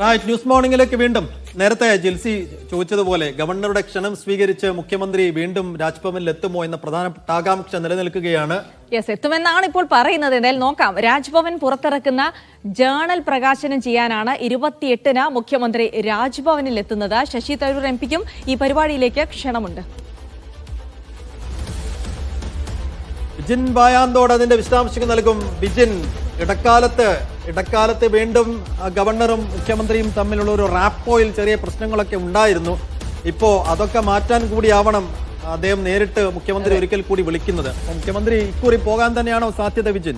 Right news മോർണിംഗിലേക്ക് വീണ്ടും. നേരത്തെ ജിൽസി ചോദിച്ചതുപോലെ ഗവർണറുടെ ക്ഷണം സ്വീകരിച്ച് മുഖ്യമന്ത്രി വീണ്ടും രാജ്ഭവനിൽ എത്തുമോ എന്ന പ്രധാനപ്പെട്ട ആകാംക്ഷ നിലനിൽക്കുകയാണ്. യെസ് എത്തുമെന്നാണ് ഇപ്പോൾ പറയുന്നത്. എന്തായാലും നോക്കാം. രാജ്ഭവൻ പുറത്തിറക്കുന്ന ജേണൽ പ്രകാശനം ചെയ്യാനാണ് ഇരുപത്തിയെട്ടിന് മുഖ്യമന്ത്രി രാജ്ഭവനിൽ എത്തുന്നത് ശശി തരൂർ എം പിക്കും ഈ പരിപാടിയിലേക്ക് ക്ഷണമുണ്ട്. ബിജിൻ ബായാന്തോട് അതിന്റെ വിശദാംശങ്ങൾ നൽകും. ബിജിൻ ഇടക്കാലത്ത് ഇടക്കാലത്ത് വീണ്ടും ഗവർണറും മുഖ്യമന്ത്രിയും തമ്മിലുള്ള ഒരു റാപ്പോയിൽ ചെറിയ പ്രശ്നങ്ങളൊക്കെ ഉണ്ടായിരുന്നു. ഇപ്പോ അതൊക്കെ മാറ്റാൻ കൂടിയാവണം അദ്ദേഹം നേരിട്ട് മുഖ്യമന്ത്രി ഒരിക്കൽ കൂടി വിളിക്കുന്നത്. മുഖ്യമന്ത്രി ഇക്കുറി പോകാൻ തന്നെയാണോ സാധ്യത ബിജിൻ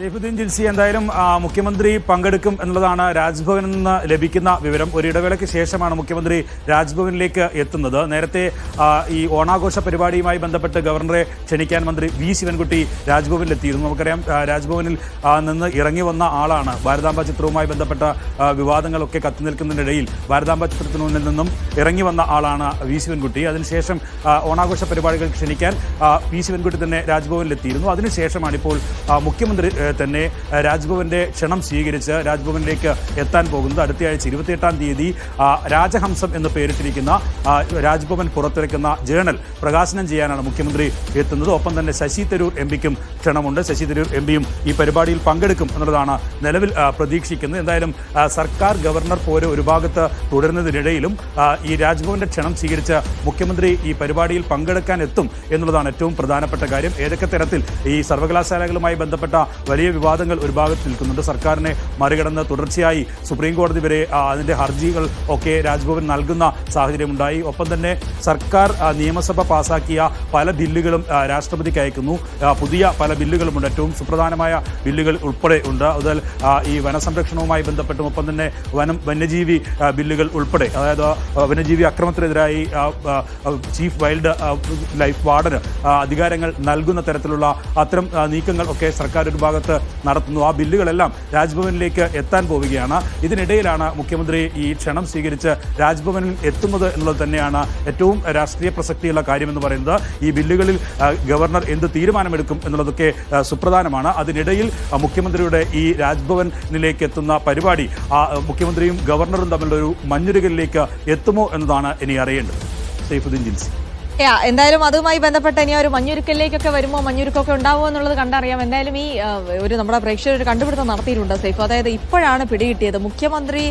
സൈഫുദ്ദീൻ ജിൽസി എന്തായാലും മുഖ്യമന്ത്രി പങ്കെടുക്കും എന്നുള്ളതാണ് രാജ്ഭവനിൽ നിന്ന് ലഭിക്കുന്ന വിവരം. ഒരു ഇടവേളയ്ക്ക് ശേഷമാണ് മുഖ്യമന്ത്രി രാജ്ഭവനിലേക്ക് എത്തുന്നത്. നേരത്തെ ഈ ഓണാഘോഷ പരിപാടിയുമായി ബന്ധപ്പെട്ട് ഗവർണറെ ക്ഷണിക്കാൻ മന്ത്രി വി. ശിവൻകുട്ടി രാജ്ഭവനിൽ എത്തിയിരുന്നു നമുക്കറിയാം രാജ്ഭവനിൽ നിന്ന് ഇറങ്ങി വന്ന ആളാണ്. ഭാരതാംബ ചിത്രവുമായി ബന്ധപ്പെട്ട വിവാദങ്ങളൊക്കെ കത്തി നിൽക്കുന്നതിനിടയിൽ ഭാരതാംബ ചിത്രത്തിന് മുന്നിൽ നിന്നും ഇറങ്ങി വന്ന ആളാണ് വി. ശിവൻകുട്ടി. അതിനുശേഷം ഓണാഘോഷ പരിപാടികൾ ക്ഷണിക്കാൻ വി. ശിവൻകുട്ടി തന്നെ രാജ്ഭവനിൽ എത്തിയിരുന്നു അതിനുശേഷമാണ് ഇപ്പോൾ മുഖ്യമന്ത്രി തന്നെ രാജ്ഭവന്റെ ക്ഷണം സ്വീകരിച്ച് രാജ്ഭവനിലേക്ക് എത്താൻ പോകുന്നത് അടുത്തയാഴ്ച ഇരുപത്തിയെട്ടാം തീയതി രാജഹംസം എന്ന് പേരിട്ടിരിക്കുന്ന രാജ്ഭവൻ പുറത്തിറക്കുന്ന ജേണൽ പ്രകാശനം ചെയ്യാനാണ് മുഖ്യമന്ത്രി എത്തുന്നത്. ഒപ്പം തന്നെ ശശി തരൂർ എം പിക്കും ക്ഷണമുണ്ട്. ശശി തരൂർ എം പിയും ഈ പരിപാടിയിൽ പങ്കെടുക്കും എന്നുള്ളതാണ് നിലവിൽ പ്രതീക്ഷിക്കുന്നത്. എന്തായാലും സർക്കാർ ഗവർണർ പോലെ ഒരു ഭാഗത്ത് തുടരുന്നതിനിടയിലും ഈ രാജ്ഭവന്റെ ക്ഷണം സ്വീകരിച്ച മുഖ്യമന്ത്രി ഈ പരിപാടിയിൽ പങ്കെടുക്കാൻ എത്തും എന്നുള്ളതാണ് ഏറ്റവും പ്രധാനപ്പെട്ട കാര്യം. ഏതൊക്കെ തരത്തിൽ ഈ സർവകലാശാലകളുമായി ബന്ധപ്പെട്ട വലിയ വിവാദങ്ങൾ ഒരു ഭാഗത്ത് നിൽക്കുന്നുണ്ട്. സർക്കാരിനെ മറികടന്ന് തുടർച്ചയായി സുപ്രീം കോടതി വരെ അതിന്റെ ഹർജികൾ ഒക്കെ രാജ്ഭവൻ നൽകുന്ന സാഹചര്യമുണ്ടായി. ഒപ്പം തന്നെ സർക്കാർ നിയമസഭ പാസാക്കിയ പല ബില്ലുകളും രാഷ്ട്രപതിക്ക് അയക്കുന്നു. പുതിയ പല ബില്ലുകളുമുണ്ട്. ഏറ്റവും സുപ്രധാനമായ ബില്ലുകൾ ഉൾപ്പെടെ ഉണ്ട്. അതിൽ ഈ വനസംരക്ഷണവുമായി ബന്ധപ്പെട്ടും ഒപ്പം തന്നെ വനം വന്യജീവി ബില്ലുകൾ ഉൾപ്പെടെ അതായത് വന്യജീവി അക്രമത്തിനെതിരായി ചീഫ് വൈൽഡ് ലൈഫ് വാർഡന് അധികാരങ്ങൾ നൽകുന്ന തരത്തിലുള്ള അത്തരം നീക്കങ്ങൾ ഒക്കെ സർക്കാർ ഒരു ഭാഗത്ത് നടത്തുന്നു. ആ ബില്ലുകളെല്ലാം രാജ്ഭവനിലേക്ക് എത്താൻ പോവുകയാണ്. ഇതിനിടയിലാണ് മുഖ്യമന്ത്രി ഈ ക്ഷണം സ്വീകരിച്ച് രാജ്ഭവനിൽ എത്തുന്നത് എന്നുള്ളത് തന്നെയാണ് ഏറ്റവും രാഷ്ട്രീയ പ്രസക്തിയുള്ള കാര്യമെന്ന് പറയുന്നത്. ഈ ബില്ലുകളിൽ ഗവർണർ എന്ത് തീരുമാനമെടുക്കും എന്നുള്ളതൊക്കെ സുപ്രധാനമാണ്. അതിനിടയിൽ മുഖ്യമന്ത്രിയുടെ ഈ രാജ്ഭവനിലേക്ക് എത്തുന്ന പരിപാടി മുഖ്യമന്ത്രിയും ഗവർണറും തമ്മിലുള്ള ഒരു മഞ്ഞുരുകലിലേക്ക് എത്തുമോ എന്നതാണ് ഇനി അറിയേണ്ടത്. സൈഫുദ്ദീൻ ജിൻസി. എന്തായാലും അതുമായി ബന്ധപ്പെട്ട ഇനി ഒരു മഞ്ഞുരുക്കലിലേക്കൊക്കെ വരുമോ? മഞ്ഞുരുക്കൊക്കെ ഉണ്ടാവുമോ എന്നുള്ളത് കണ്ടറിയാം. എന്തായാലും ഈ ഒരു നമ്മുടെ പ്രേക്ഷകർ ഒരു കണ്ടുപിടുത്തം നടത്തിയിട്ടുണ്ട് സേഫ്. അതായത് ഇപ്പോഴാണ് പിടികിട്ടിയത്. മുഖ്യമന്ത്രി